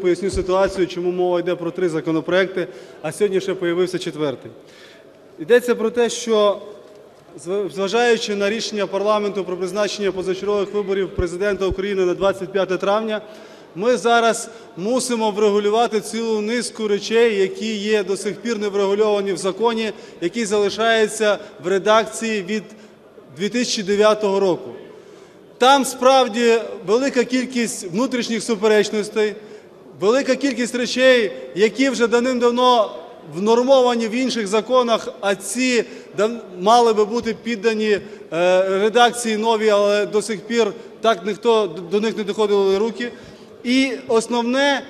Поясню ситуацію, чому мова йде про три законопроекти, а сьогодні ще появився четвертий. Йдеться про те, що зважаючи на рішення парламенту про призначення позачергових виборів Президента України на 25 травня, ми зараз мусимо врегулювати цілу низку речей, які є до сих пір не врегульовані в законі, який залишається в редакції від 2009 року. Там справді велика кількість внутрішніх суперечностей, велика кількість речей, які вже давним-давно внормовані в інших законах, а ці мали би бути піддані е, редакції нові, але до сих пір так ніхто до них не доходили руки. І основне,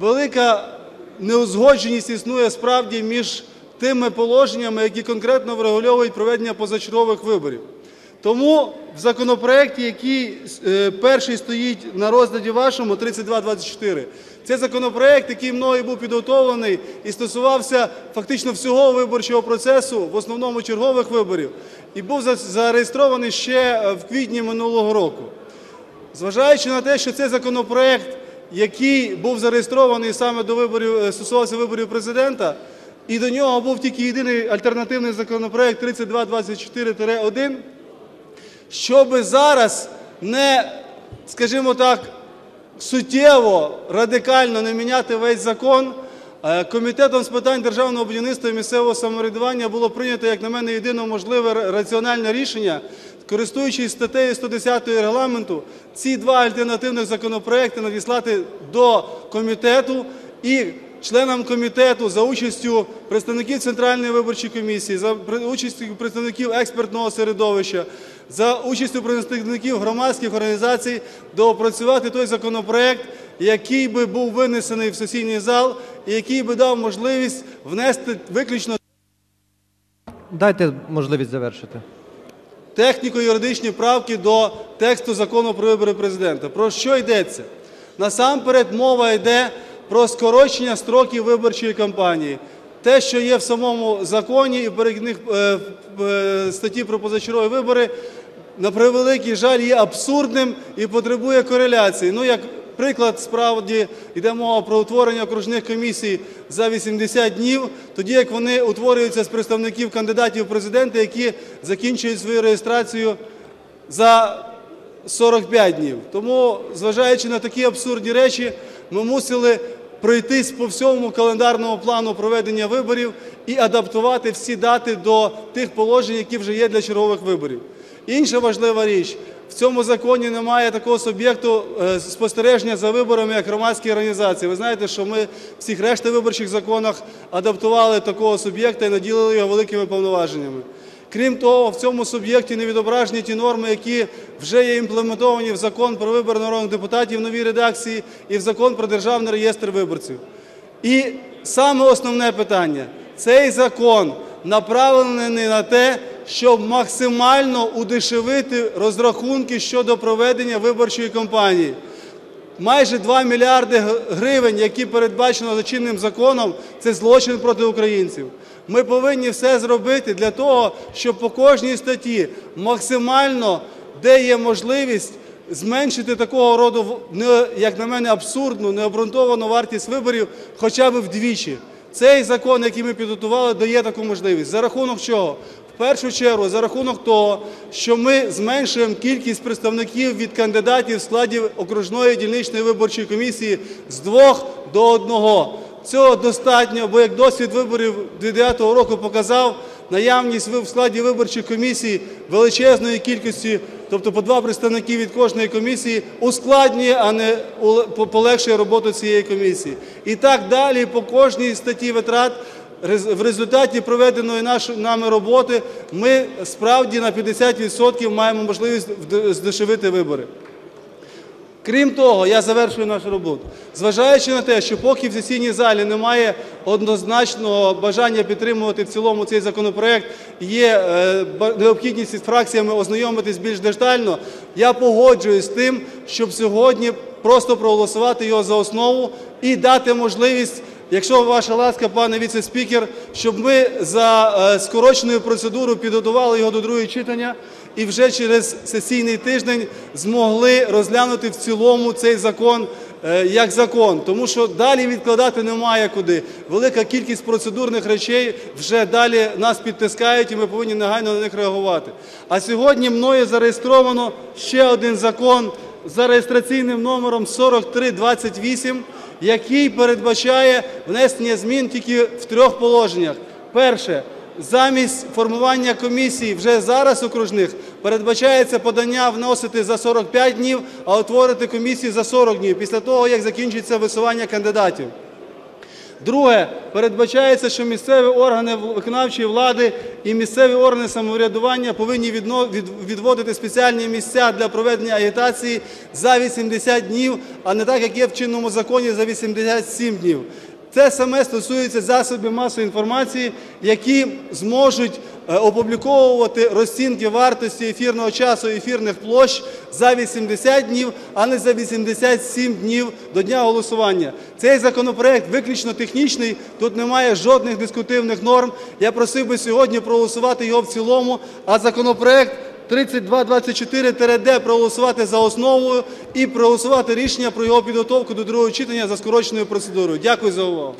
велика неузгодженість існує справді між тими положеннями, які конкретно врегульовують проведення позачергових виборів. Тому в законопроекті, який е, перший стоїть на розгляді вашому, 3224, це законопроект, який мною був підготовлений і стосувався фактично всього виборчого процесу, в основному чергових виборів, і був зареєстрований ще е, в квітні минулого року. Зважаючи на те, що цей законопроект, який був зареєстрований саме до виборів, е, стосувався виборів президента, і до нього був тільки єдиний альтернативний законопроект 3224-1, щоб зараз не, скажімо так, суттєво, радикально не міняти весь закон, е, Комітетом з питань державного будівництва і місцевого самоврядування було прийнято, як на мене, єдине можливе раціональне рішення, користуючись статтею 110 Регламенту, ці два альтернативних законопроекти надіслати до комітету і членам комітету за участю представників Центральної виборчої комісії, за участю представників експертного середовища, за участю представників громадських організацій доопрацювати той законопроект, який би був винесений в сесійний зал і який би дав можливість внести виключно Дайте можливість завершити. техніко-юридичні правки до тексту закону про вибори президента. Про що йдеться? Насамперед мова йде про скорочення строків виборчої кампанії. Те, що є в самому законі і в перехідних е, в, е, статті про позачергові вибори, на превеликий жаль, є абсурдним і потребує кореляції. Ну, як приклад, справді йде мова про утворення окружних комісій за 80 днів, тоді як вони утворюються з представників кандидатів в президенти, які закінчують свою реєстрацію за 45 днів. Тому, зважаючи на такі абсурдні речі, ми мусили пройтись по всьому календарному плану проведення виборів і адаптувати всі дати до тих положень, які вже є для чергових виборів. Інша важлива річ. В цьому законі немає такого суб'єкту е, спостереження за виборами, як громадські організації. Ви знаєте, що ми в всіх решта виборчих законах адаптували такого суб'єкта і наділили його великими повноваженнями. Крім того, в цьому суб'єкті не відображені ті норми, які вже є імплементовані в закон про вибори народних депутатів в новій редакції і в закон про державний реєстр виборців. І саме основне питання: цей закон направлений на те, щоб максимально удешевити розрахунки щодо проведення виборчої кампанії. Майже 2 мільярди гривень, які передбачено за чинним законом, це злочин проти українців. Ми повинні все зробити для того, щоб по кожній статті максимально, де є можливість, зменшити такого роду, як на мене, абсурдну, необґрунтовану вартість виборів хоча б вдвічі. Цей закон, який ми підготували, дає таку можливість. За рахунок чого? Першу чергу за рахунок того, що ми зменшуємо кількість представників від кандидатів в складі окружної дільничної виборчої комісії з двох до одного. Цього достатньо, бо як досвід виборів 2009 року показав, наявність в складі виборчих комісій величезної кількості, тобто по два представники від кожної комісії, ускладнює, а не полегшує роботу цієї комісії. І так далі по кожній статті витрат В результаті проведеної нами роботи ми справді на 50% маємо можливість здешевити вибори. Крім того, я завершую нашу роботу. Зважаючи на те, що поки в сесійній залі немає однозначного бажання підтримувати в цілому цей законопроект, є е, необхідність із фракціями ознайомитись більш детально, я погоджуюсь з тим, щоб сьогодні просто проголосувати його за основу і дати можливість Якщо ваша ласка, пане віце-спікер, щоб ми за е, скороченою процедурою підготували його до другого читання і вже через сесійний тиждень змогли розглянути в цілому цей закон е, як закон, тому що далі відкладати немає куди. Велика кількість процедурних речей вже далі нас підтискають, і ми повинні негайно на них реагувати. А сьогодні мною зареєстровано ще один закон за реєстраційним номером 4328, який передбачає внесення змін тільки в трьох положеннях. Перше. Замість формування комісій вже зараз окружних передбачається подання вносити за 45 днів, а утворити комісії за 40 днів після того, як закінчиться висування кандидатів. Друге, передбачається, що місцеві органи виконавчої влади і місцеві органи самоврядування повинні відводити спеціальні місця для проведення агітації за 80 днів, а не так, як є в чинному законі за 87 днів. Це саме стосується засобів масової інформації, які зможуть опубліковувати розцінки вартості ефірного часу ефірних площ за 80 днів, а не за 87 днів до дня голосування. Цей законопроект виключно технічний, тут немає жодних дискутивних норм. Я просив би сьогодні проголосувати його в цілому, а законопроект 3224-д проголосувати за основу і проголосувати рішення про його підготовку до другого читання за скороченою процедурою. Дякую за увагу.